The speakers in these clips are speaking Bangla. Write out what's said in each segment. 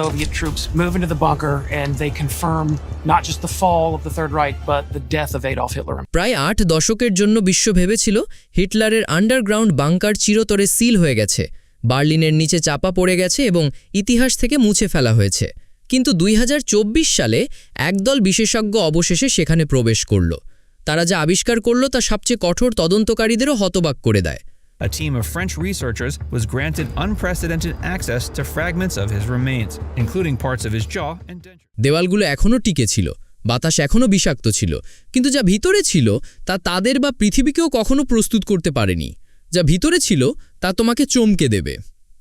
Soviet troops move into the bunker and they confirm not just the fall of the Third Reich, but the death of Adolf Hitler. প্রায় আট দশকের জন্য বিশ্ব ভেবেছিল হিটলারের আন্ডারগ্রাউন্ড বাংকার চিরতরে সিল হয়ে গেছে। বার্লিনের নিচে চাপা পড়ে গেছে এবং ইতিহাস থেকে মুছে ফেলা হয়েছে। কিন্তু দুই হাজার চব্বিশ সালে একদল বিশেষজ্ঞ অবশেষে সেখানে প্রবেশ করল। তারা যা আবিষ্কার করল তা সবচেয়ে কঠোর তদন্তকারীদেরও হতবাক করে দেয়। A team of French researchers was granted unprecedented access to fragments of his remains, including parts of his jaw and denture. দেওয়ালগুলো এখনও টিকে ছিল বাতাস এখনও বিষাক্ত ছিল কিন্তু যা ভিতরে ছিল তা তাদের বা পৃথিবীকেও কখনো প্রস্তুত করতে পারেনি। যা ভিতরে ছিল তা তোমাকে চমকে দেবে।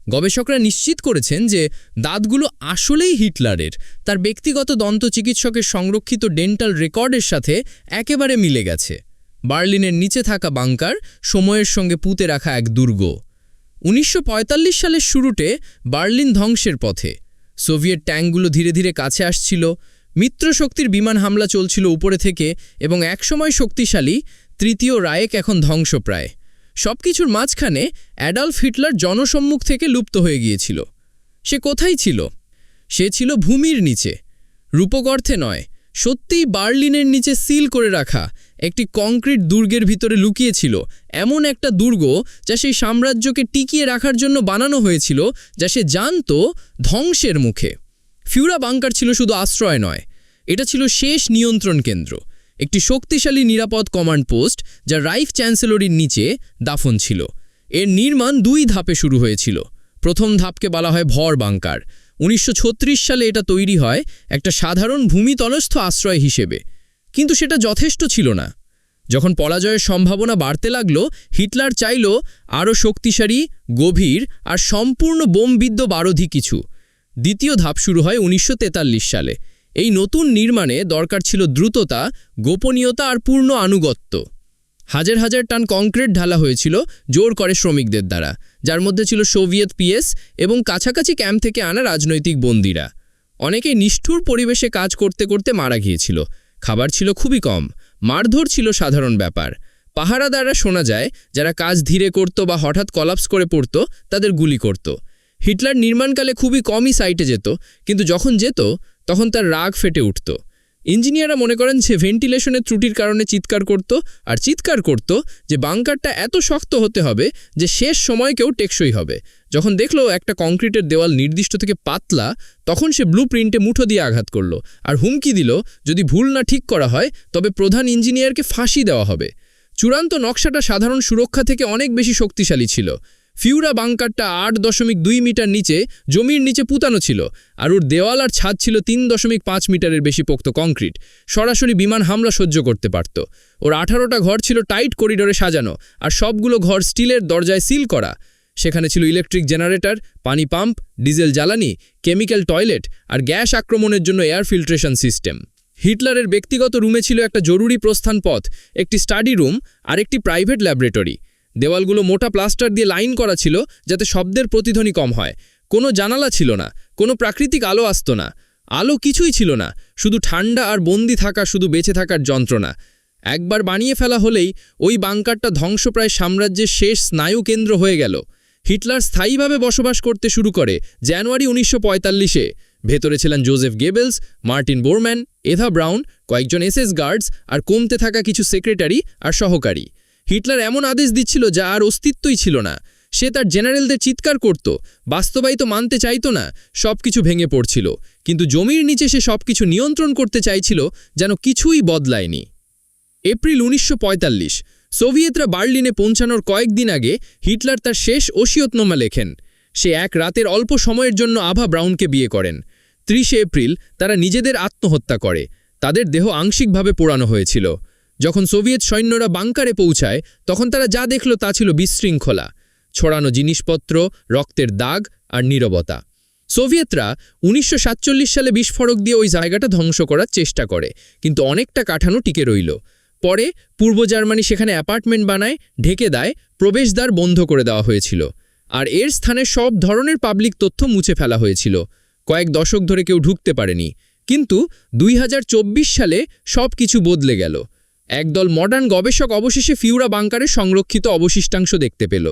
গবেষকরা নিশ্চিত করেছেন যে দাঁতগুলো আসলেই হিটলারের তার ব্যক্তিগত দন্ত চিকিৎসকের সংরক্ষিত ডেন্টাল রেকর্ডের সাথে একেবারে মিলে গেছে। বার্লিনের নিচে থাকা বাংকার সময়ের সঙ্গে পুঁতে রাখা এক দুর্গ। উনিশশো পঁয়তাল্লিশ সালের শুরুতে বার্লিন ধ্বংসের পথে। সোভিয়েত ট্যাঙ্কগুলো ধীরে ধীরে কাছে আসছিল। মিত্রশক্তির বিমান হামলা চলছিল উপরে থেকে এবং একসময় শক্তিশালী তৃতীয় রায়েক এখন ধ্বংসপ্রায়। সবকিছুর মাঝখানে অ্যাডলফ হিটলার জনসম্মুখ থেকে লুপ্ত হয়ে গিয়েছিল। সে কোথায় ছিল? সে ছিল ভূমির নিচে। রূপগর্থে নয়, সত্যিই বার্লিনের নিচে সিল করে রাখা একটি কংক্রিট দুর্গের ভিতরে লুকিয়েছিল। এমন একটা দুর্গ যা সেই সাম্রাজ্যকে টিকিয়ে রাখার জন্য বানানো হয়েছিল, যা সে জানত ধ্বংসের মুখে। ফিউরা বাংকার ছিল শুধু আশ্রয় নয়, এটা ছিল শেষ নিয়ন্ত্রণ কেন্দ্র, একটি শক্তিশালী নিরাপদ কমান্ড পোস্ট যা রাইফ চ্যান্সেলরির নিচে দাফন ছিল। এর নির্মাণ দুই ধাপে শুরু হয়েছিল। প্রথম ধাপকে বলা হয় ভর বাংকার। উনিশশো ছত্রিশ সালে এটা তৈরি হয় একটা সাধারণ ভূমিতলস্থ আশ্রয় হিসেবে। কিন্তু সেটা যথেষ্ট ছিল না। যখন পরাজয়ের সম্ভাবনা বাড়তে লাগল, হিটলার চাইল আরও শক্তিশালী, গভীর আর সম্পূর্ণ বোমবিদ্ধ বারোধি কিছু। দ্বিতীয় ধাপ শুরু হয় উনিশশো তেতাল্লিশ সালে। এই নতুন নির্মাণে দরকার ছিল দ্রুততা, গোপনীয়তা আর পূর্ণ আনুগত্য। হাজার হাজার টান কংক্রিট ঢালা হয়েছিল জোর করে শ্রমিকদের দ্বারা, যার মধ্যে ছিল সোভিয়েত পিএস এবং কাছাকাছি ক্যাম্প থেকে আনা রাজনৈতিক বন্দীরা। অনেকেই নিষ্ঠুর পরিবেশে কাজ করতে করতে মারা গিয়েছিল। খাবার ছিল খুবই কম। মারধর ছিল সাধারণ ব্যাপার। পাহারাদাররা শোনা যায়, যারা কাজ ধীরে করত বা হঠাৎ কলাপস করে পড়ত, তাদের গুলি করত। হিটলার নির্মাণকালে খুবই কমই সাইটে যেত, কিন্তু যখন যেত, তখন তার রাগ ফেটে উঠত। ইঞ্জিনিয়াররা মনে করেন যে ভেন্টিলেশনের ত্রুটির কারণে চিৎকার করত আর চিৎকার করত যে বাংকারটা এত শক্ত হতে হবে যে শেষ সময়কেও টেকসই হবে। যখন দেখল একটা কংক্রিটের দেওয়াল নির্দিষ্ট থেকে পাতলা, তখন সে ব্লু প্রিন্টে মুঠো দিয়ে আঘাত করল আর হুমকি দিল, যদি ভুল না ঠিক করা হয়, তবে প্রধান ইঞ্জিনিয়ারকে ফাঁসি দেওয়া হবে। চূড়ান্ত নকশাটা সাধারণ সুরক্ষা থেকে অনেক বেশি শক্তিশালী ছিল। ফিউরা বাংকারটা আট দশমিক দুই মিটার নিচে, জমির নিচে পুতানো ছিল, আর ওর দেওয়াল আর ছাদ ছিল তিন দশমিক পাঁচ মিটারের বেশি পোক্ত কংক্রিট। সরাসরি বিমান হামলা সহ্য করতে পারত। ওর আঠারোটা ঘর ছিল টাইট করিডোরে সাজানো, আর সবগুলো ঘর স্টিলের দরজায় সিল করা। সেখানে ছিল ইলেকট্রিক জেনারেটর, পানি পাম্প, ডিজেল জ্বালানি, কেমিক্যাল টয়লেট, আর গ্যাস আক্রমণের জন্য এয়ার ফিল্ট্রেশন সিস্টেম। হিটলারের ব্যক্তিগত রুমে ছিল একটা জরুরি প্রস্থান পথ, একটি স্টাডি রুম আর একটি প্রাইভেট ল্যাবরেটরি। দেওয়ালগুলো মোটা প্লাস্টার দিয়ে লাইন করা ছিল যাতে শব্দের প্রতিধ্বনি কম হয়। কোনো জানালা ছিল না, কোনো প্রাকৃতিক আলো আসত না। আলো কিছুই ছিল না, শুধু ঠান্ডা আর বন্দি থাকা, শুধু বেঁচে থাকার যন্ত্রণা। একবার বানিয়ে ফেলা হলেই ওই বাংকারটা ধ্বংসপ্রায় সাম্রাজ্যের শেষ স্নায়ু কেন্দ্র হয়ে গেল। হিটলার স্থায়ীভাবে বসবাস করতে শুরু করে জানুয়ারি উনিশশো পঁয়তাল্লিশে। ভেতরে ছিলেন Joseph Goebbels, Martin Bormann Eva Braun, কয়েকজন এসএস গার্ডস আর কমতে থাকা কিছু সেক্রেটারি আর সহকারী। হিটলার এমন আদেশ দিচ্ছিল যা আর অস্তিত্বই ছিল না। সে তার জেনারেলদের চিৎকার করত, বাস্তবায়িত মানতে চাইত না সব কিছু ভেঙে পড়ছিল। কিন্তু জমির নিচে সে সব কিছু নিয়ন্ত্রণ করতে চাইছিল যেন কিছুই বদলায়নি। এপ্রিল উনিশশো পঁয়তাল্লিশ, সোভিয়েতরা বার্লিনে পৌঁছানোর কয়েকদিন আগে হিটলার তার শেষ ওসিয়তনামা লেখেন। সে এক রাতের অল্প সময়ের জন্য আভা ব্রাউনকে বিয়ে করেন। ত্রিশে এপ্রিল তারা নিজেদের আত্মহত্যা করে। তাদের দেহ আংশিকভাবে পোড়ানো হয়েছিল। যখন সোভিয়েত সৈন্যরা বাংকারে পৌঁছায়, তখন তারা যা দেখল তা ছিল বিশৃঙ্খলা, ছড়ানো জিনিসপত্র, রক্তের দাগ আর নীরবতা। সোভিয়েতরা উনিশশো সাতচল্লিশ সালে বিস্ফোরক দিয়ে ওই জায়গাটা ধ্বংস করার চেষ্টা করে, কিন্তু অনেকটা কাঠানো টিকে রইল। পরে পূর্ব জার্মানি সেখানে অ্যাপার্টমেন্ট বানায়, ঢেকে দেয়, প্রবেশদ্বার বন্ধ করে দেওয়া হয়েছিল। আর এর স্থানে সব ধরনের পাবলিক তথ্য মুছে ফেলা হয়েছিল। কয়েক দশক ধরে কেউ ঢুকতে পারেনি। কিন্তু দুই হাজার চব্বিশ সালে সব কিছু বদলে গেল। একদল মডার্ন গবেষক অবশেষে ফিউরা বাংকারের সংরক্ষিত অবশিষ্টাংশ দেখতে পেল।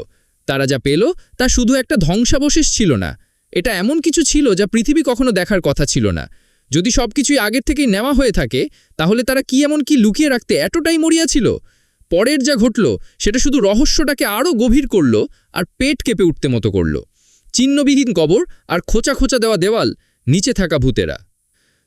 তারা যা পেল তা শুধু একটা ধ্বংসাবশেষ ছিল না। এটা এমন কিছু ছিল যা পৃথিবী কখনো দেখার কথা ছিল না। যদি সবকিছুই আগের থেকেই নেওয়া হয়ে থাকে, তাহলে তারা কি এমন কি লুকিয়ে রাখতে এতটাই মরিয়া ছিল? পরের যা ঘটল, সেটা শুধু রহস্যটাকে আরও গভীর করল আর পেট কেঁপে উঠতে মতো করল। চিহ্নবিহীন কবর আর খোঁচা খোঁচা দেওয়া দেওয়াল, নিচে থাকা ভূতেরা।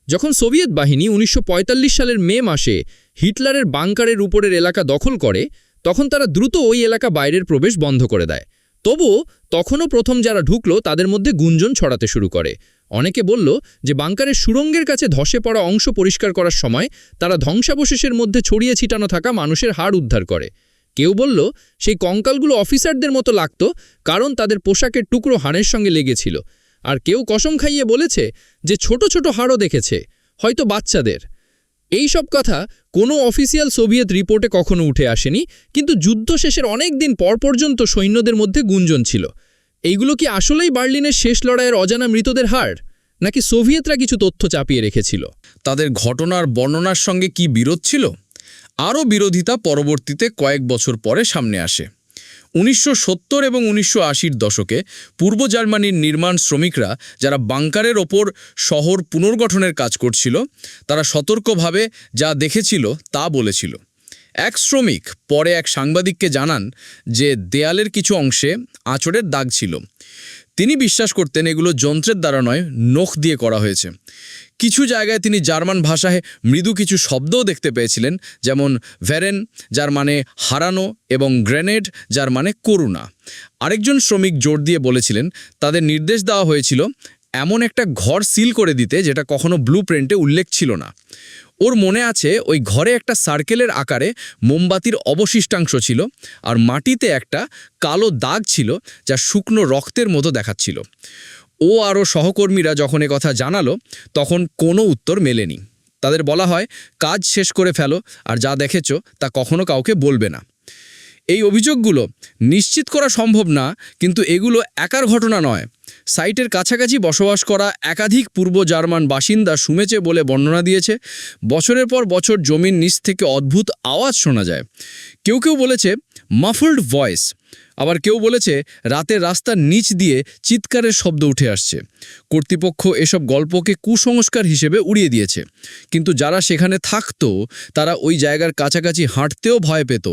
যখন সোভিয়েত বাহিনী উনিশশো পঁয়তাল্লিশ সালের মে মাসে হিটলারের বাংকারের উপরের এলাকা দখল করে, তখন তারা দ্রুত ওই এলাকা বাইরের প্রবেশ বন্ধ করে দেয়। তবুও, তখনও প্রথম যারা ঢুকলো, তাদের মধ্যে গুঞ্জন ছড়াতে শুরু করে। অনেকে বলল যে বাংকারের সুরঙ্গের কাছে ধসে পড়া অংশ পরিষ্কার করার সময় তারা ধ্বংসাবশেষের মধ্যে ছড়িয়ে ছিটানো থাকা মানুষের হাড় উদ্ধার করে। কেউ বলল, সেই কঙ্কালগুলো অফিসারদের মতো লাগত, কারণ তাদের পোশাকের টুকরো হাড়ের সঙ্গে লেগেছিল। আর কেউ কসম খাইয়ে বলেছে যে ছোট ছোট হাড়ও দেখেছে, হয়তো বাচ্চাদের। এই সব কথা কোনো অফিসিয়াল সোভিয়েত রিপোর্টে কখনো উঠে আসেনি, কিন্তু যুদ্ধ শেষের অনেক দিন পর পর্যন্ত সৈন্যদের মধ্যে গুঞ্জন ছিল। এইগুলো কি আসলেই বার্লিনের শেষ লড়াইয়ের অজানা মৃতদের হার নাকি সোভিয়েতরা কিছু তথ্য চাপিয়ে রেখেছিল? তাদের ঘটনার বর্ণনার সঙ্গে কি বিরোধ ছিল? আরও বিরোধিতা পরবর্তীতে কয়েক বছর পরে সামনে আসে। উনিশশো সত্তর এবং উনিশশো দশকে পূর্ব জার্মানির নির্মাণ শ্রমিকরা যারা বাংকারের ওপর শহর পুনর্গঠনের কাজ করছিল, তারা সতর্কভাবে যা দেখেছিল তা বলেছিল। এক শ্রমিক পরে এক সাংবাদিককে জানান যে দেয়ালের কিছু অংশে আঁচড়ের দাগ ছিল। তিনি বিশ্বাস করতেন এগুলো যন্ত্রের দ্বারা নয়, নখ দিয়ে করা হয়েছে। কিছু জায়গায় তিনি জার্মান ভাষায় মৃদু কিছু শব্দও দেখতে পেয়েছিলেন, যেমন ভ্যারেন যার মানে হারানো, এবং গ্রেনেড, যার মানে করুণা। আরেকজন শ্রমিক জোর দিয়ে বলেছিলেন, তাদের নির্দেশ দেওয়া হয়েছিল এমন একটা ঘর সিল করে দিতে, যেটা কখনো ব্লু প্রিন্টে উল্লেখ ছিল না। ওর মনে আছে ওই ঘরে একটা সার্কেলের আকারে মোমবাতির অবশিষ্টাংশ ছিল আর মাটিতে একটা কালো দাগ ছিল যা শুকনো রক্তের মতো দেখাচ্ছিল। ও আরও সহকর্মীরা যখন কথা জানালো, তখন কোনো উত্তর মেলেনি। তাদের বলা হয়, কাজ শেষ করে ফেলো, আর যা দেখেছ তা কখনো কাউকে বলবে না। এই অভিযোগগুলো নিশ্চিত করা সম্ভব না, কিন্তু এগুলো একার ঘটনা নয়। সাইটের কাছাকাছি বসবাস করা একাধিক পূর্ব জার্মান বাসিন্দা শুমেছে বলে বর্ণনা দিয়েছে, বছরের পর বছর জমির নিচ থেকে অদ্ভুত আওয়াজ শোনা যায়। কেউ কেউ বলেছে মাফল্ড ভয়েস আবার কেউ বলেছে রাতে রাস্তার নিচ দিয়ে চিৎকারের শব্দ উঠে আসছে। কর্তৃপক্ষ এসব গল্পকে কুসংস্কার হিসেবে উড়িয়ে দিয়েছে। কিন্তু যারা সেখানে থাকতো, তারা ওই জায়গার কাছাকাছি হাঁটতেও ভয় পেত।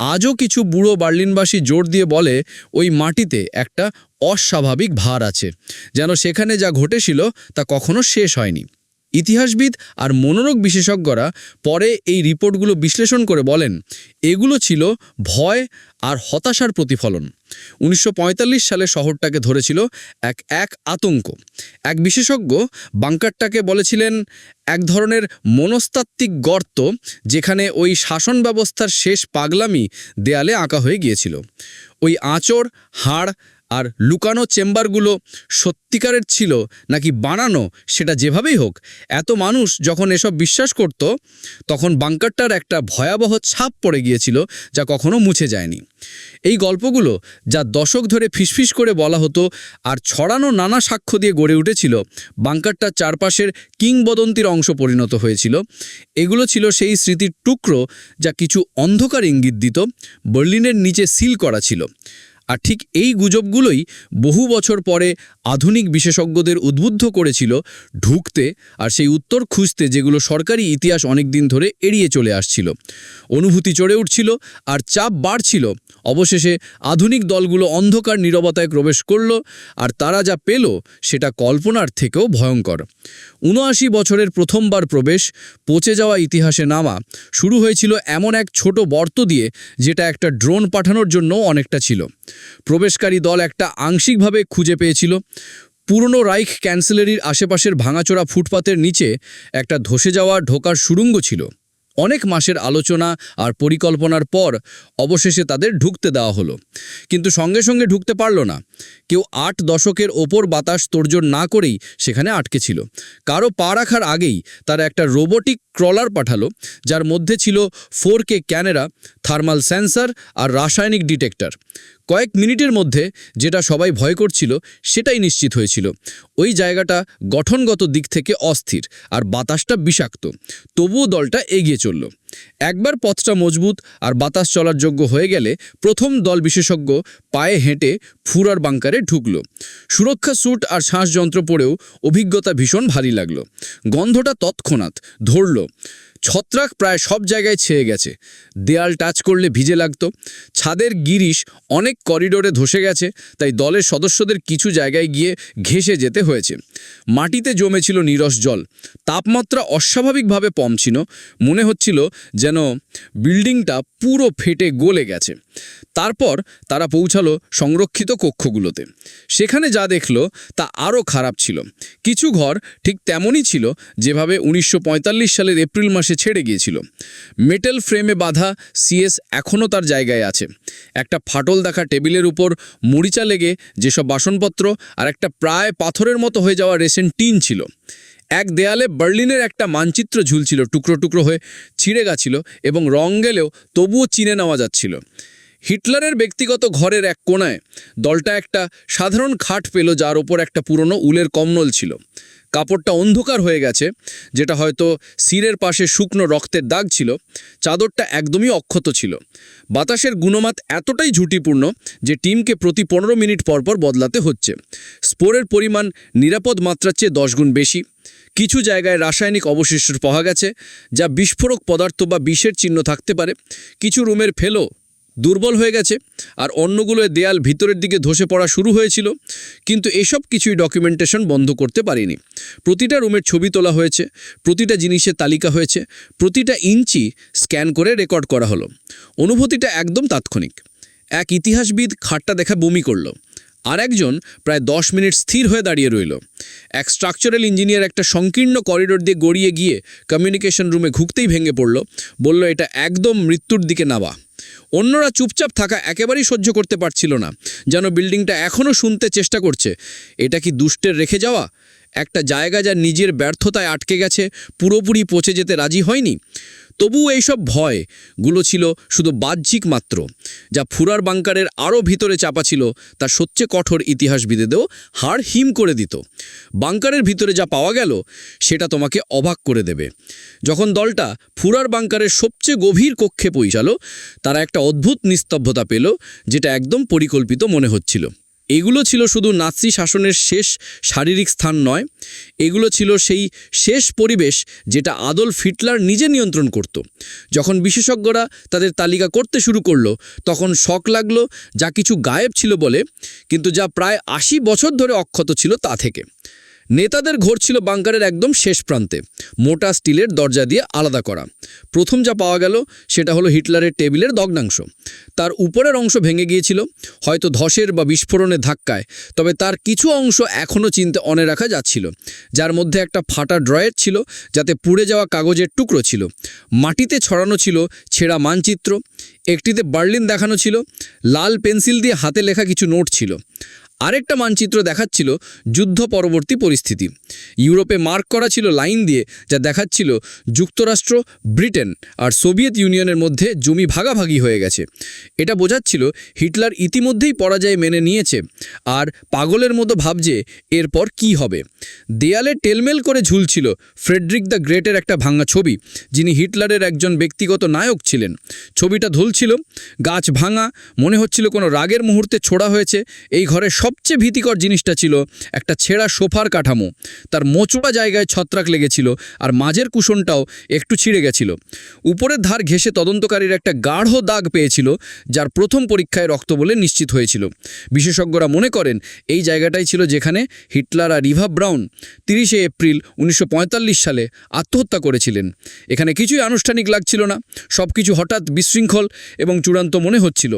আজও কিছু বুড়ো বার্লিনবাসী জোর দিয়ে বলে, ওই মাটিতে একটা অস্বাভাবিক ভার আছে। যেন সেখানে যা ঘটেছিল তা কখনো শেষ হয়নি। ইতিহাসবিদ আর মনোরোগ বিশেষজ্ঞরা পরে এই রিপোর্টগুলো বিশ্লেষণ করে বলেন, এগুলো ছিল ভয় আর হতাশার প্রতিফলন। উনিশশো পঁয়তাল্লিশ সালে শহরটাকে ধরেছিল এক এক আতঙ্ক। এক বিশেষজ্ঞ বাংকারটাকে বলেছিলেন, এক ধরনের মনস্তাত্ত্বিক গর্ত যেখানে ওই শাসন ব্যবস্থার শেষ পাগলামি দেয়ালে আঁকা হয়ে গিয়েছিল। ওই আঁচড়, হাড় আর লুকানো চেম্বারগুলো সত্যিকারের ছিল নাকি বানানো, সেটা যেভাবেই হোক, এত মানুষ যখন এসব বিশ্বাস করত, তখন বাংকারটার একটা ভয়াবহ ছাপ পড়ে গিয়েছিল যা কখনো মুছে যায়নি। এই গল্পগুলো যা দশক ধরে ফিসফিস করে বলা হতো আর ছড়ানো নানা সাক্ষ্য দিয়ে গড়ে উঠেছিল, বাংকারটার চারপাশের কিংবদন্তির অংশ পরিণত হয়েছিল। এগুলো ছিল সেই স্মৃতির টুকরো যা কিছু অন্ধকার ইঙ্গিত দিত, বার্লিনের নিচে সিল করা ছিল। আর ঠিক এই গুজবগুলোই বহু বছর পরে আধুনিক বিশেষজ্ঞদের উদ্বুদ্ধ করেছিল ঢুকতে আর সেই উত্তর খুঁজতে যেগুলো সরকারি ইতিহাস অনেক দিন ধরে এড়িয়ে চলে আসছিল। অনুভূতি চড়ে উঠছিল আর চাপ বাড়ছিল। অবশেষে আধুনিক দলগুলো অন্ধকার নীরবতায় প্রবেশ করল আর তারা যা পেল সেটা কল্পনার থেকেও ভয়ঙ্কর। উনআশি বছরের প্রথমবার প্রবেশ, পচে যাওয়া ইতিহাসে নামা, শুরু হয়েছিল এমন এক ছোট বর্ত দিয়ে যেটা একটা ড্রোন পাঠানোর জন্য অনেকটা ছিল। প্রবেশকারী দল একটা আংশিকভাবে খুঁজে পেয়েছিল। পুরনো রাইখ ক্যান্সেলারির আশেপাশের ভাঙাচোরা ফুটপাতের নিচে একটা ধসে যাওয়া ঢোকার সুড়ঙ্গ ছিল। অনেক মাসের আলোচনা আর পরিকল্পনার পর অবশেষে তাদের ঢুকতে দেওয়া হলো। কিন্তু সঙ্গে সঙ্গে ঢুকতে পারল না। কেউ আট দশকের ওপর বাতাস তোড়জোড় না করেই সেখানে আটকে ছিল। কারও পা রাখার আগেই তারা একটা রোবোটিক ক্রলার পাঠালো, যার মধ্যে ছিল four K camera thermal sensor আর রাসায়নিক ডিটেক্টর। কয়েক মিনিটের মধ্যে যেটা সবাই ভয় করছিল সেটাই নিশ্চিত হয়েছিল। ওই জায়গাটা গঠনগত দিক থেকে অস্থির আর বাতাসটা বিষাক্ত। তবুও দলটা এগিয়ে চলল। একবার পথটা মজবুত আর বাতাস চলার যোগ্য হয়ে গেলে প্রথম দল বিশেষজ্ঞ পায়ে হেঁটে ফুরার বাংকারে ঢুকল। সুরক্ষা স্যুট আর শ্বাসযন্ত্র পরেও অভিজ্ঞতা ভীষণ ভারী লাগল। গন্ধটা তৎক্ষণাৎ ধরল। ছত্রাক প্রায় সব জায়গায় ছেয়ে গেছে। দেয়াল টাচ করলে ভিজে লাগতো। ছাদের গিরিশ অনেক করিডোরে ধসে গেছে, তাই দলের সদস্যদের কিছু জায়গায় গিয়ে ঘেসে যেতে হয়েছে। মাটিতে জমেছিল নিরস জল। তাপমাত্রা অস্বাভাবিকভাবে কম ছিল। মনে হচ্ছিল যেন বিল্ডিংটা পুরো ফেটে গলে গেছে। তারপর তারা পৌঁছালো সংরক্ষিত কক্ষগুলোতে। সেখানে যা দেখল তা আরও খারাপ ছিল। কিছু ঘর ঠিক তেমনই ছিল যেভাবে উনিশশো পঁয়তাল্লিশ সালের এপ্রিল মাসে ছেড়ে গিয়েছিল। মেটাল ফ্রেমে বাঁধা সিএস এখনও তার জায়গায় আছে। একটা ফাটল দেখা টেবিলের উপর মরিচা লেগে যেসব বাসনপত্র আর একটা প্রায় পাথরের মতো হয়ে যাওয়া রেসেন্ট টিন ছিল। এক দেয়ালে বার্লিনের একটা মানচিত্র ঝুলছিল, টুকরো টুকরো হয়ে ছিঁড়ে গেছিল এবং রং গেলেও তবুও চিনে নেওয়া যাচ্ছিল। হিটলারের ব্যক্তিগত ঘরের এক কোণায়। দলটা একটা সাধারণ খাট পেল যার ওপর একটা পুরনো উলের কম্বল ছিল। কাপড়টা অন্ধকার হয়ে গেছে, যেটা হয়তো সিরের পাশে শুকনো রক্তের দাগ ছিল। চাদরটা একদমই অক্ষত ছিল। বাতাসের গুণমাত এতটাই ঝুঁটিপূর্ণ যে টিমকে প্রতি পনেরো মিনিট পরপর বদলাতে হচ্ছে। স্পোরের পরিমাণ নিরাপদ মাত্রার চেয়ে দশ গুণ বেশি। কিছু জায়গায় রাসায়নিক অবশিষ্ট পাওয়া গেছে, যা বিস্ফোরক পদার্থ বা বিষের চিহ্ন থাকতে পারে। কিছু রুমের ফেলো দুর্বল হয়ে গেছে আর অন্যগুলোয় দেয়াল ভিতরের দিকে ধসে পড়া শুরু হয়েছিল, কিন্তু এসব কিছুই ডকুমেন্টেশন বন্ধ করতে পারিনি। প্রতিটা রুমের ছবি তোলা হয়েছে, প্রতিটা জিনিসের তালিকা হয়েছে, প্রতিটা ইঞ্চি স্ক্যান করে রেকর্ড করা হলো। অনুভূতিটা একদম তাৎক্ষণিক। এক ইতিহাসবিদ খাটটা দেখা বমি করল। আর একজন প্রায় দশ মিনিট স্থির হয়ে দাঁড়িয়ে রইল। এক স্ট্রাকচারাল ইঞ্জিনিয়ার একটা সংকীর্ণ করিডোর দিয়ে গড়িয়ে গিয়ে কমিউনিকেশন রুমে ঘুরতেই ভেঙে পড়ল। বলল, এটা একদম মৃত্যুর দিকে নাবা অন্যরা চুপচাপ থাকা একেবারেই সহ্য করতে পারছিল না। যেন বিল্ডিংটা এখনও শুনতে চেষ্টা করছে। এটা কি দুষ্টের রেখে যাওয়া? একটা জায়গা যা নিজের ব্যর্থতায় আটকে গেছে, পুরোপুরি পচে যেতে রাজি হয়নি। তবুও এইসব ভয়গুলো ছিল শুধু বাহ্যিক মাত্র, যা ফুরার বাংকারের আরও ভিতরে চাপা ছিল, তা সবচেয়ে কঠোর ইতিহাসবিদেদেও হাড় হিম করে দিত। বাংকারের ভিতরে যা পাওয়া গেল, সেটা তোমাকে অবাক করে দেবে। যখন দলটা ফুরার বাংকারের সবচেয়ে গভীর কক্ষে পৌঁছালো, তারা একটা অদ্ভুত নিস্তব্ধতা পেল, যেটা একদম পরিকল্পিত মনে হচ্ছিল। এগুলো ছিল শুধু নাৎসি শাসনের শেষ শারীরিক স্থান নয়, এগুলো ছিল সেই শেষ পরিবেশ যেটা আদল ফিটলার নিজে নিয়ন্ত্রণ করত। যখন বিশেষজ্ঞরা তাদের তালিকা করতে শুরু করল, তখন শখ লাগল, যা কিছু গায়েব ছিল বলে, কিন্তু যা প্রায় আশি বছর ধরে অক্ষত ছিল তা থেকে। নেতাদের ঘর ছিল বাংকারের একদম শেষ প্রান্তে। মোটা স্টিলের দরজা দিয়ে আলাদা করা। প্রথম যা পাওয়া গেল, সেটা হলো হিটলারের টেবিলের দগ্নাংশ। তার উপরের অংশ ভেঙে গিয়েছিল, হয়তো ধসের বা বিস্ফোরণের ধাক্কায়, তবে তার কিছু অংশ এখনও চিনতে অনে রাখা যাচ্ছিল। যার মধ্যে একটা ফাটা ড্রয়ের ছিল, যাতে পুড়ে যাওয়া কাগজের টুকরো ছিল। মাটিতে ছড়ানো ছিল ছেঁড়া মানচিত্র, একটিতে বার্লিন দেখানো ছিল, লাল পেন্সিল দিয়ে হাতে লেখা কিছু নোট ছিল। আরেকটা মানচিত্র দেখাচ্ছিল যুদ্ধ পরবর্তী পরিস্থিতি। ইউরোপে মার্ক করা ছিল লাইন দিয়ে, যা দেখাচ্ছিল যুক্তরাষ্ট্র, ব্রিটেন আর সোভিয়েত ইউনিয়নের মধ্যে জমি ভাগাভাগি হয়ে গেছে। এটা বোঝাচ্ছিল হিটলার ইতিমধ্যেই পরাজয় মেনে নিয়েছে আর পাগলের মতো ভাবছে এরপর কি হবে। দেয়ালে টেলমেল করে ঝুলছিল ফ্রেডরিক দ্য গ্রেটের একটা ভাঙা ছবি, যিনি হিটলারের একজন ব্যক্তিগত নায়ক ছিলেন। ছবিটা ধুলছিল, গাছ ভাঙা, মনে হচ্ছিল কোনো রাগের মুহূর্তে ছোড়া হয়েছে, এই ঘরের সবচেয়ে ভীতিকর জিনিসটা ছিল একটা ছেঁড়া সোফার কাঠামো। তার মোচড়া জায়গায় ছত্রাক লেগেছিল আর মাঝের কুশনটাও একটু ছিঁড়ে গেছিল। উপরের ধার ঘেঁষে তদন্তকারীর একটা গাঢ় দাগ পেয়েছিল, যার প্রথম পরীক্ষায় রক্ত বলে নিশ্চিত হয়েছিল। বিশেষজ্ঞরা মনে করেন, এই জায়গাটাই ছিল যেখানে হিটলার আর রিভা ব্রাউন তিরিশে এপ্রিল উনিশশো পঁয়তাল্লিশ সালে আত্মহত্যা করেছিলেন। এখানে কিছুই আনুষ্ঠানিক লাগছিল না সব কিছু হঠাৎ বিশৃঙ্খল এবং চূড়ান্ত মনে হচ্ছিল।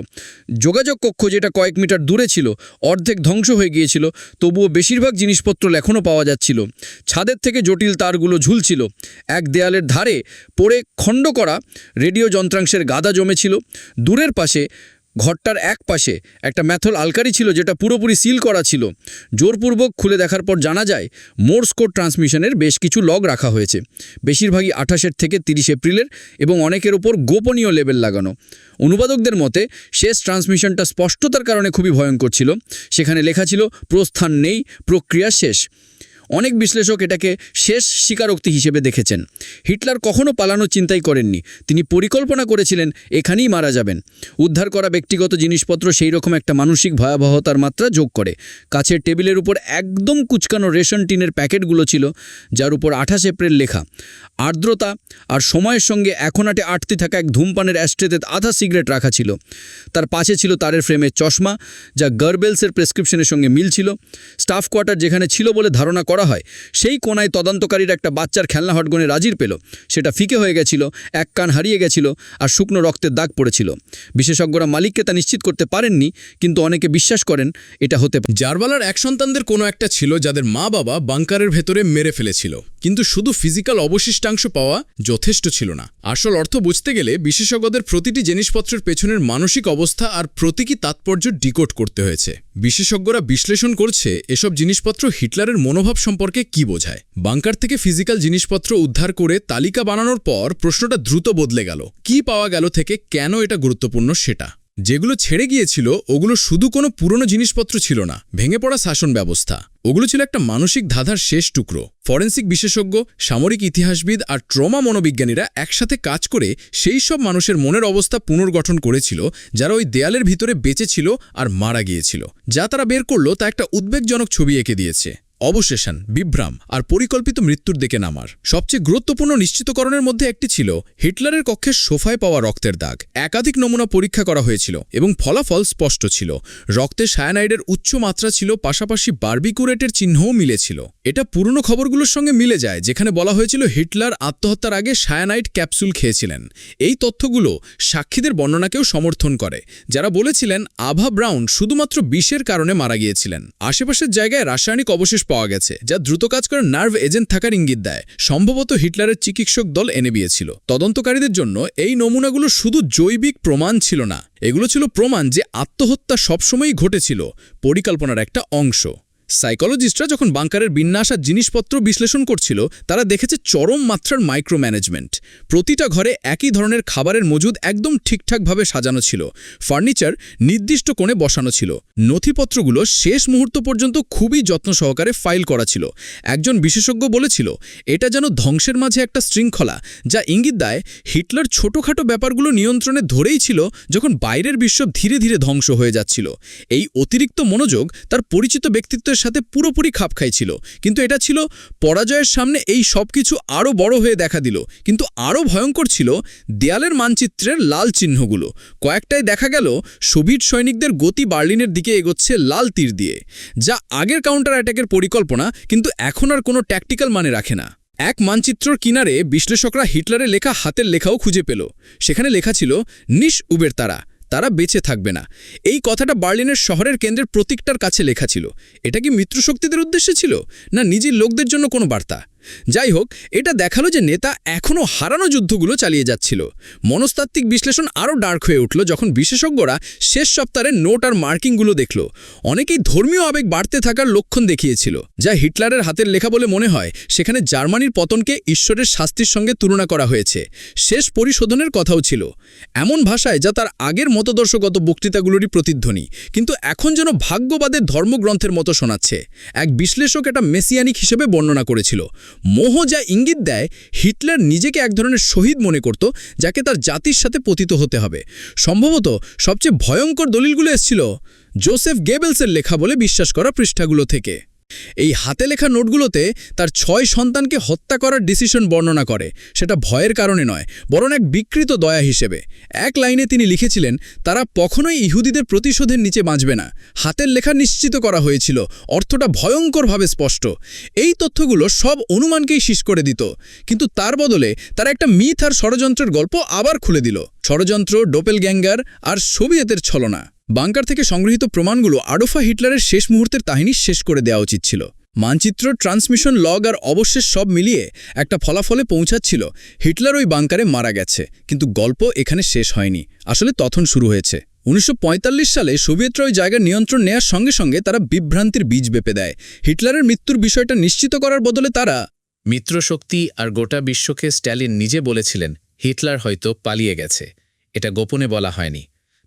যোগাযোগ কক্ষ যেটা কয়েক মিটার দূরে ছিল, অর্ধেক ধ্বংস হয়ে গিয়েছিল, তবুও বেশিরভাগ জিনিসপত্র এখনও পাওয়া যাচ্ছিল। ছাদের থেকে জটিল তারগুলো ঝুলছিল। এক দেয়ালের ধারে পড়ে খণ্ড করা রেডিও যন্ত্রাংশের গাদা জমেছিল। দূরের পাশে ঘরটার এক পাশে একটা ম্যাথল আলকারি ছিল যেটা পুরোপুরি সিল করা ছিল। জোরপূর্বক খুলে দেখার পর জানা যায়, মোর্স কোড ট্রান্সমিশনের বেশ কিছু লগ রাখা হয়েছে। বেশিরভাগই আঠাশের থেকে তিরিশ এপ্রিলের এবং অনেকের ওপর গোপনীয় লেবেল লাগানো। অনুবাদকদের মতে, শেষ ট্রান্সমিশনটা স্পষ্টতার কারণে খুবই ভয়ঙ্কর ছিল। সেখানে লেখা ছিল, প্রস্থান নেই, প্রক্রিয়া শেষ। অনেক বিশ্লেষক এটাকে শেষ স্বীকারোক্তি হিসেবে দেখেছেন। হিটলার কখনো পালানোর চিন্তাই করেননি। তিনি পরিকল্পনা করেছিলেন এখানেই মারা যাবেন। উদ্ধার করা ব্যক্তিগত জিনিসপত্র সেই রকম একটা মানসিক ভয়াবহতার মাত্রা যোগ করে। কাছের টেবিলের উপর একদম কুচকানো রেশন টিনের প্যাকেটগুলো ছিল, যার উপর আঠাশ এপ্রিল লেখা, আর্দ্রতা আর সময়ের সঙ্গে এখনাটে আটতে থাকা এক ধূমপানের অ্যাস্ট্রেতে আধা সিগারেট রাখা ছিল। তার পাশে ছিল তারের ফ্রেমের চশমা, যা গার্বেলসের প্রেসক্রিপশনের সঙ্গে মিল ছিল। স্টাফ কোয়ার্টার যেখানে ছিল বলে ধারণা করা হয়। সেই কোনায় তদন্তকারীর একটা বাচ্চার খেলনা হটগনে রাজির পেল। সেটা ফিকে হয়ে গেছিল, এক কান হারিয়ে গেছিল আর শুকনো রক্তের দাগ পড়েছিল। বিশেষজ্ঞরা মালিককে তা নিশ্চিত করতে পারেননি, কিন্তু অনেকে বিশ্বাস করেন এটা হতে জারবালার এক সন্তানদের কোনো একটা ছিল যাদের মা বাবা বাংকারের ভেতরে মেরে ফেলেছিল। কিন্তু শুধু ফিজিক্যাল অবশিষ্টাংশ পাওয়া যথেষ্ট ছিল না। আসল অর্থ বুঝতে গেলে বিশেষজ্ঞদের প্রতিটি জিনিসপত্রের পেছনের মানসিক অবস্থা আর প্রতীকী তাৎপর্য ডিকোড করতে হয়েছে। বিশেষজ্ঞরা বিশ্লেষণ করছে এসব জিনিসপত্র হিটলারের মনোভাব সম্পর্কে কি বোঝায়। বাংকার থেকে ফিজিক্যাল জিনিসপত্র উদ্ধার করে তালিকা বানানোর পর প্রশ্নটা দ্রুত বদলে গেল। কি পাওয়া গেল থেকে কেন এটা গুরুত্বপূর্ণ সেটা? যেগুলো ছেড়ে গিয়েছিল, ওগুলো শুধু কোনো পুরনো জিনিসপত্র ছিল না, ভেঙে পড়া শাসন ব্যবস্থা। ওগুলো ছিল একটা মানসিক ধাঁধার শেষ টুকরো। ফরেন্সিক বিশেষজ্ঞ, সামরিক ইতিহাসবিদ আর ট্রমা মনোবিজ্ঞানীরা একসাথে কাজ করে সেই সব মানুষের মনের অবস্থা পুনর্গঠন করেছিল, যারা ওই দেয়ালের ভিতরে বেঁচে ছিল আর মারা গিয়েছিল। যা তারা বের করল তা একটা উদ্বেগজনক ছবি এঁকে দিয়েছে। অবশেষণ বিভ্রাম আর পরিকল্পিত মৃত্যুর দিকে নামার। সবচেয়ে গুরুত্বপূর্ণ নিশ্চিতকরণের মধ্যে একটি ছিল হিটলারের কক্ষের সোফায় পাওয়া রক্তের দাগ। একাধিক নমুনা পরীক্ষা করা হয়েছিল এবং ফলাফল স্পষ্ট ছিল। রক্তে সায়ানাইডের উচ্চ মাত্রা ছিল, পাশাপাশি বার্বিকুরেটের চিহ্নও মিলেছিল। এটা পুরনো খবরগুলোর সঙ্গে মিলে যায়, যেখানে বলা হয়েছিল হিটলার আত্মহত্যার আগে সায়ানাইড ক্যাপসুল খেয়েছিলেন। এই তথ্যগুলো সাক্ষীদের বর্ণনাকেও সমর্থন করে, যারা বলেছিলেন আভা ব্রাউন শুধুমাত্র বিষের কারণে মারা গিয়েছিলেন। আশেপাশের জায়গায় রাসায়নিক অবশেষ পাওয়া গেছে, যা দ্রুত কাজ করে নার্ভ এজেন্ট থাকার ইঙ্গিত দেয়। সম্ভবত হিটলারের চিকিৎসক দল এনে বিয়েছিল তদন্তকারীদের জন্য এই নমুনাগুলো শুধু জৈবিক প্রমাণ ছিল না, এগুলো ছিল প্রমাণ যে আত্মহত্যা সবসময়ই ঘটেছিল, পরিকল্পনার একটা অংশ। সাইকোলজিস্টরা যখন বাংকারের বিন্যাস আর জিনিসপত্র বিশ্লেষণ করছিল, তারা দেখেছে চরম মাত্রার মাইক্রো ম্যানেজমেন্ট প্রতিটা ঘরে একই ধরনের খাবারের মজুদ একদম ঠিকঠাকভাবে সাজানো ছিল। ফার্নিচার নির্দিষ্ট কোণে বসানো ছিল। নথিপত্রগুলো শেষ মুহূর্ত পর্যন্ত খুবই যত্ন সহকারে ফাইল করা ছিল। একজন বিশেষজ্ঞ বলেছিল, এটা যেন ধ্বংসের মাঝে একটা শৃঙ্খলা, যা ইঙ্গিত দেয় হিটলার ছোটখাটো ব্যাপারগুলো নিয়ন্ত্রণে ধরেই ছিল যখন বাইরের বিশ্ব ধীরে ধীরে ধ্বংস হয়ে যাচ্ছিল। এই অতিরিক্ত মনোযোগ তার পরিচিত ব্যক্তিত্বের সাথে পুরোপুরি খাপ খাইছিল। কিন্তু এটা ছিল পরাজয়ের সামনে এই সব কিছু আরও বড় হয়ে দেখা দিল। কিন্তু আরও ভয়ঙ্কর ছিল দেয়ালের মানচিত্রের লাল চিহ্নগুলো। কয়েকটায় দেখা গেল সোভিয়েত সৈনিকদের গতি বার্লিনের দিকে এগোচ্ছে লাল তীর দিয়ে, যা আগের কাউন্টার অ্যাটাকের পরিকল্পনা, কিন্তু এখন আর কোনো ট্যাকটিক্যাল মানে রাখে না। এক মানচিত্রর কিনারে বিশ্লেষকরা হিটলারের লেখা হাতের লেখাও খুঁজে পেল। সেখানে লেখা ছিল, নিশ উবের তারা। তারা বেঁচে থাকবে না। এই কথাটা বার্লিনের শহরের কেন্দ্রের প্রতীকটার কাছে লেখা ছিল। এটা কি মিত্রশক্তিদের উদ্দেশ্যে ছিল? না নিজের লোকদের জন্য কোনো বার্তা? যাই হোক এটা দেখাল যে নেতা এখনও হারানো যুদ্ধগুলো চালিয়ে যাচ্ছিল। মনস্তাত্ত্বিক বিশ্লেষণ আরও ডার্ক হয়ে উঠল যখন বিশেষজ্ঞরা শেষ সপ্তাহের নোট আর মার্কিংগুলো দেখল। অনেকেই ধর্মীয় আবেগ বাড়তে থাকার লক্ষণ দেখিয়েছিল, যা হিটলারের হাতের লেখা বলে মনে হয়। সেখানে জার্মানির পতনকে ঈশ্বরের শাস্তির সঙ্গে তুলনা করা হয়েছে। শেষ পরিশোধনের কথাও ছিল। এমন ভাষায় যা তার আগের মতদর্শগত বক্তৃতাগুলোরই প্রতিধ্বনি, কিন্তু এখন যেন ভাগ্যবাদের ধর্মগ্রন্থের মতো শোনাচ্ছে। এক বিশ্লেষক এটা মেসিয়ানিক হিসেবে বর্ণনা করেছিল। মোহ যা ইঙ্গিত দেয়, হিটলার নিজেকে এক ধরনের শহীদ মনে করত, যাকে তার জাতির সাথে পতিত হতে হবে। সম্ভবত সবচেয়ে ভয়ঙ্কর দলিলগুলো এসছিল জোসেফ গেবেলসের লেখা বলে বিশ্বাস করা পৃষ্ঠাগুলো থেকে। এই হাতে লেখা নোটগুলোতে তার ছয় সন্তানকে হত্যা করার ডিসিশন বর্ণনা করে। সেটা ভয়ের কারণে নয়, বরং এক বিকৃত দয়া হিসেবে। এক লাইনে তিনি লিখেছিলেন, তারা কখনোই ইহুদিদের প্রতিশোধের নিচে বাঁচবে না। হাতের লেখা নিশ্চিত করা হয়েছিল। অর্থটা ভয়ঙ্করভাবে স্পষ্ট। এই তথ্যগুলো সব অনুমানকেই শেষ করে দিত। কিন্তু তার বদলে তারা একটা মিথ আর ষড়যন্ত্রের গল্প আবার খুলে দিল। ষড়যন্ত্র ডোপেল গ্যাঙ্গার আর সোভিয়েতের ছলনা। বাংকার থেকে সংগৃহীত প্রমাণগুলো আডোফা হিটলারের শেষ মুহূর্তের কাহিনী শেষ করে দেওয়া উচিত ছিল। মানচিত্র, ট্রান্সমিশন, লগ আর অবশেষ সব মিলিয়ে একটা ফলাফলে পৌঁছাচ্ছিল। হিটলার ওই বাংকারে মারা গেছে, কিন্তু গল্প এখানে শেষ হয়নি। আসলে তখন শুরু হয়েছে। উনিশশো পঁয়তাল্লিশ সালে সোভিয়েতরা ওই জায়গার নিয়ন্ত্রণ নেয়ার সঙ্গে সঙ্গে তারা বিভ্রান্তির বীজ বেপে দেয়। হিটলারের মৃত্যুর বিষয়টা নিশ্চিত করার বদলে তারা মিত্রশক্তি আর গোটা বিশ্বকে স্ট্যালিন নিজে বলেছিলেন, হিটলার হয়তো পালিয়ে গেছে। এটা গোপনে বলা হয়নি।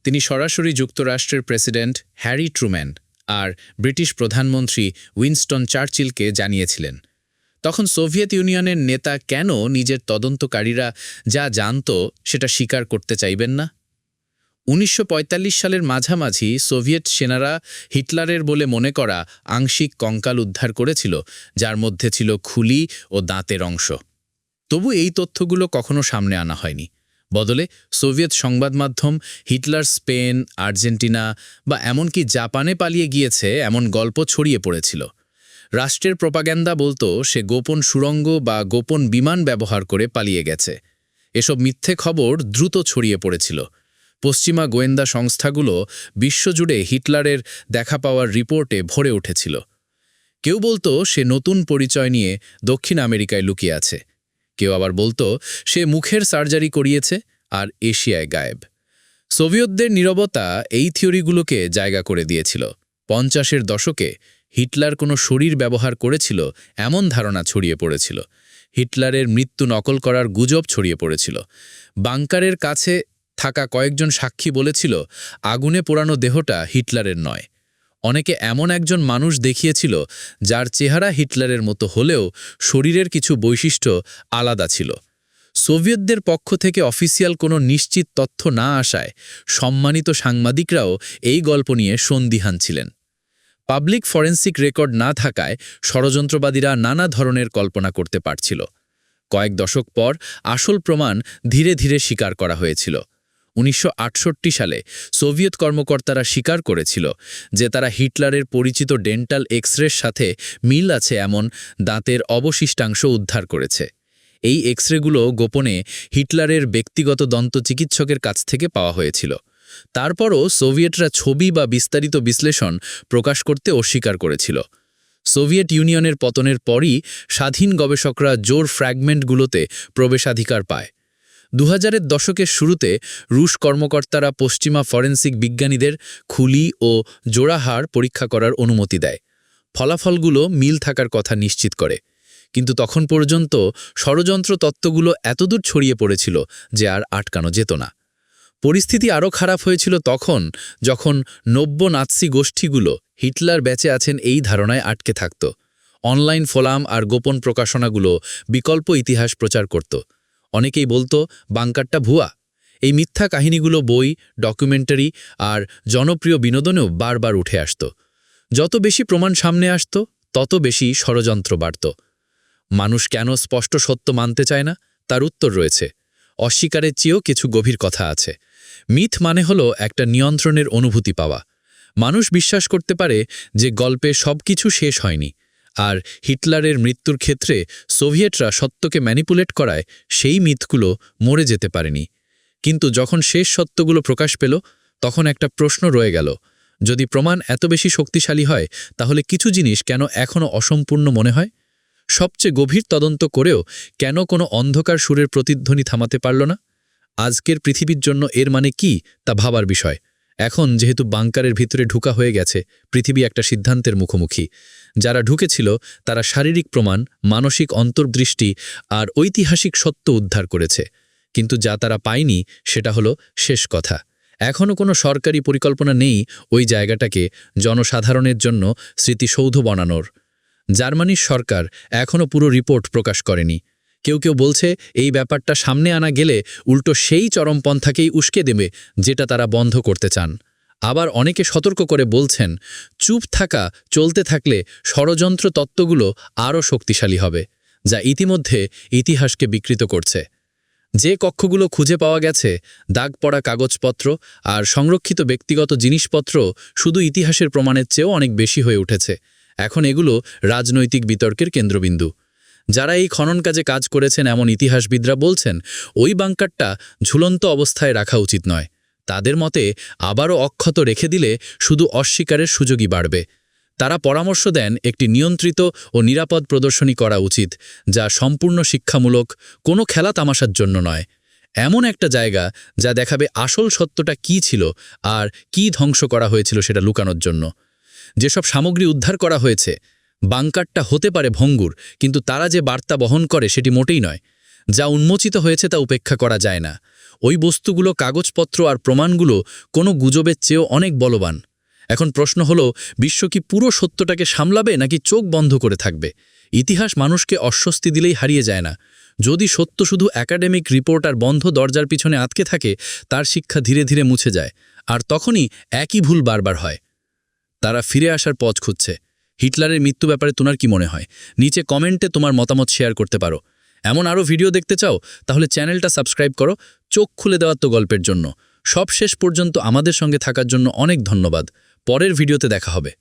তিনি সরাসরি যুক্তরাষ্ট্রের প্রেসিডেন্ট হ্যারি ট্রুম্যান আর ব্রিটিশ প্রধানমন্ত্রী উইনস্টন চার্চিলকে জানিয়েছিলেন। তখন সোভিয়েত ইউনিয়নের নেতা কেন নিজের তদন্তকারীরা যা জানত সেটা স্বীকার করতে চাইবেন না? উনিশশো পঁয়তাল্লিশ সালের মাঝামাঝি সোভিয়েত সেনারা হিটলারের বলে মনে করা আংশিক কঙ্কাল উদ্ধার করেছিল, যার মধ্যে ছিল খুলি ও দাঁতের অংশ। তবু এই তথ্যগুলো কখনো সামনে আনা হয়নি। বদলে সোভিয়েত সংবাদ মাধ্যম, হিটলার স্পেন, আর্জেন্টিনা বা এমনকি জাপানে পালিয়ে গিয়েছে এমন গল্প ছড়িয়ে পড়েছিল। রাষ্ট্রের প্রপাগ্যান্ডা বলতো, সে গোপন সুড়ঙ্গ বা গোপন বিমান ব্যবহার করে পালিয়ে গেছে। এসব মিথ্যে খবর দ্রুত ছড়িয়ে পড়েছিল। পশ্চিমা গোয়েন্দা সংস্থাগুলো বিশ্বজুড়ে হিটলারের দেখা পাওয়ার রিপোর্টে ভরে উঠেছিল। কেউ বলতো, সে নতুন পরিচয় নিয়ে দক্ষিণ আমেরিকায় লুকিয়ে আছে। কেউ আবার বলতো, সে মুখের সার্জারি করিয়েছে আর এশিয়ায় গায়েব। সোভিয়তদের নীরবতা এই থিওরিগুলোকে জায়গা করে দিয়েছিল। পঞ্চাশের দশকে হিটলার কোনো শরীর ব্যবহার করেছিল, এমন ধারণা ছড়িয়ে পড়েছিল। হিটলারের মৃত্যু নকল করার গুজব ছড়িয়ে পড়েছিল। বাংকারের কাছে থাকা কয়েকজন সাক্ষী বলেছিল, আগুনে পোড়ানো দেহটা হিটলারের নয়। অনেকে এমন একজন মানুষ দেখিয়েছিল, যার চেহারা হিটলারের মতো হলেও শরীরের কিছু বৈশিষ্ট্য আলাদা ছিল। সোভিয়েতদের পক্ষ থেকে অফিসিয়াল কোনো নিশ্চিত তথ্য না আসায় সম্মানিত সাংবাদিকরাও এই গল্প নিয়ে সন্দিহান ছিলেন। পাবলিক ফরেন্সিক রেকর্ড না থাকায় ষড়যন্ত্রবাদীরা নানা ধরনের কল্পনা করতে পারছিল। কয়েক দশক পর আসল প্রমাণ ধীরে ধীরে স্বীকার করা হয়েছিল। উনিশশো আটষট্টি সালে সোভিয়েত কর্মকর্তারা স্বীকার করেছিল যে তারা হিটলারের পরিচিত ডেন্টাল এক্সরের সাথে মিল আছে এমন দাঁতের অবশিষ্টাংশ উদ্ধার করেছে। এই এক্সরেগুলো গোপনে হিটলারের ব্যক্তিগত দন্ত চিকিৎসকের কাছ থেকে পাওয়া হয়েছিল। তারপরও সোভিয়েতরা ছবি বা বিস্তারিত বিশ্লেষণ প্রকাশ করতে অস্বীকার করেছিল। সোভিয়েত ইউনিয়নের পতনের পরই স্বাধীন গবেষকরা জোর ফ্র্যাগমেন্টগুলোতে প্রবেশাধিকার পায়। দু হাজারের দশকের শুরুতে রুশ কর্মকর্তারা পশ্চিমা ফরেন্সিক বিজ্ঞানীদের খুলি ও জোড়াহাড় পরীক্ষা করার অনুমতি দেয়। ফলাফলগুলো মিল থাকার কথা নিশ্চিত করে। কিন্তু তখন পর্যন্ত ষড়যন্ত্র তত্ত্বগুলো এতদূর ছড়িয়ে পড়েছিল যে আর আটকানো যেত না। পরিস্থিতি আরও খারাপ হয়েছিল তখন যখন নব্য নাৎসি গোষ্ঠীগুলো হিটলার বেঁচে আছেন এই ধারণায় আটকে থাকত। অনলাইন ফোলাম আর গোপন প্রকাশনাগুলো বিকল্প ইতিহাস প্রচার করত। অনেকেই বলতো, বাংকারটা ভুয়া। এই মিথ্যা কাহিনীগুলো বই, ডকুমেন্টারি আর জনপ্রিয় বিনোদনেও বারবার উঠে আসত। যত বেশি প্রমাণ সামনে আসত, তত বেশি ষড়যন্ত্র বাড়ত। মানুষ কেন স্পষ্ট সত্য মানতে চায় না? তার উত্তর রয়েছে। অস্বীকারের চেয়েও কিছু গভীর কথা আছে। মিথ মানে হলো একটা নিয়ন্ত্রণের অনুভূতি পাওয়া। মানুষ বিশ্বাস করতে পারে যে গল্পে সবকিছু শেষ হয়নি। আর হিটলারের মৃত্যুর ক্ষেত্রে সোভিয়েটরা সত্যকে ম্যানিপুলেট করায় সেই মিথগুলো মরে যেতে পারেনি। কিন্তু যখন শেষ সত্যগুলো প্রকাশ পেল, তখন একটা প্রশ্ন রয়ে গেল। যদি প্রমাণ এত বেশি শক্তিশালী হয়, তাহলে কিছু জিনিস কেন এখনও অসম্পূর্ণ মনে হয়? সবচেয়ে গভীর তদন্ত করেও কেন কোনো অন্ধকার সুরের প্রতিধ্বনি থামাতে পারল না? আজকের পৃথিবীর জন্য এর মানে কি, তা ভাবার বিষয়। এখন যেহেতু বাংকারের ভিতরে ঢুকা হয়ে গেছে, পৃথিবী একটা সিদ্ধান্তের মুখোমুখি। যারা ঢুকেছিল, তারা শারীরিক প্রমাণ, মানসিক অন্তর্দৃষ্টি আর ঐতিহাসিক সত্য উদ্ধার করেছে। কিন্তু যা তারা পায়নি, সেটা হলো শেষ কথা। এখনও কোনো সরকারি পরিকল্পনা নেই ওই জায়গাটাকে জনসাধারণের জন্য স্মৃতিসৌধ বানানোর। জার্মানির সরকার এখনও পুরো রিপোর্ট প্রকাশ করেনি। কেউ কেউ বলছে, এই ব্যাপারটা সামনে আনা গেলে উল্টো সেই চরমপন্থাকেই উস্কে দেবে, যেটা তারা বন্ধ করতে চান। আবার অনেকে সতর্ক করে বলছেন, চুপ থাকা, চলতে থাকলে ষড়যন্ত্র তত্ত্বগুলো আরও শক্তিশালী হবে, যা ইতিমধ্যে ইতিহাসকে বিকৃত করছে। যে কক্ষগুলো খুঁজে পাওয়া গেছে, দাগ পড়া কাগজপত্র আর সংরক্ষিত ব্যক্তিগত জিনিসপত্র শুধু ইতিহাসের প্রমাণের চেয়েও অনেক বেশি হয়ে উঠেছে। এখন এগুলো রাজনৈতিক বিতর্কের কেন্দ্রবিন্দু। যারা এই খনন কাজে কাজ করেছেন, এমন ইতিহাসবিদরা বলছেন, ওই বাংকারটা ঝুলন্ত অবস্থায় রাখা উচিত নয়। তাদের মতে আবারও অক্ষত রেখে দিলে শুধু অস্বীকারের সুযোগই বাড়বে। তারা পরামর্শ দেন একটি নিয়ন্ত্রিত ও নিরাপদ প্রদর্শনী করা উচিত, যা সম্পূর্ণ শিক্ষামূলক, কোনো খেলা তামাশার জন্য নয়। এমন একটা জায়গা যা দেখাবে আসল সত্যটা কি ছিল আর কি ধ্বংস করা হয়েছিল সেটা লুকানোর জন্য। যেসব সামগ্রী উদ্ধার করা হয়েছে, বাংকারটা হতে পারে ভঙ্গুর, কিন্তু তারা যে বার্তা বহন করে সেটি মোটেই নয়। যা উন্মোচিত হয়েছে তা উপেক্ষা করা যায় না। ওই বস্তুগুলো কাগজপত্র আর প্রমাণগুলো কোনো গুজবের চেয়েও অনেক বলবান। এখন প্রশ্ন হলো, বিশ্ব কি পুরো সত্যটাকে সামলাবে নাকি চোখ বন্ধ করে থাকবে? ইতিহাস মানুষকে অস্বস্তি দিলেই হারিয়ে যায় না। যদি সত্য শুধু একাডেমিক রিপোর্ট আর বন্ধ দরজার পিছনে আটকে থাকে, তার শিক্ষা ধীরে ধীরে মুছে যায়। আর তখনই একই ভুল বারবার হয়। তারা ফিরে আসার পথ খুঁজছে। হিটলারের মৃত্যু ব্যাপারে তোমার কি মনে হয়? নিচে কমেন্টে তোমার মতামত শেয়ার করতে পারো। এমন আরও ভিডিও দেখতে চাও, তাহলে চ্যানেলটা সাবস্ক্রাইব করো, চোখ খুলে দেওয়ার তো গল্পের জন্য। সব শেষ পর্যন্ত আমাদের সঙ্গে থাকার জন্য অনেক ধন্যবাদ। পরের ভিডিওতে দেখা হবে।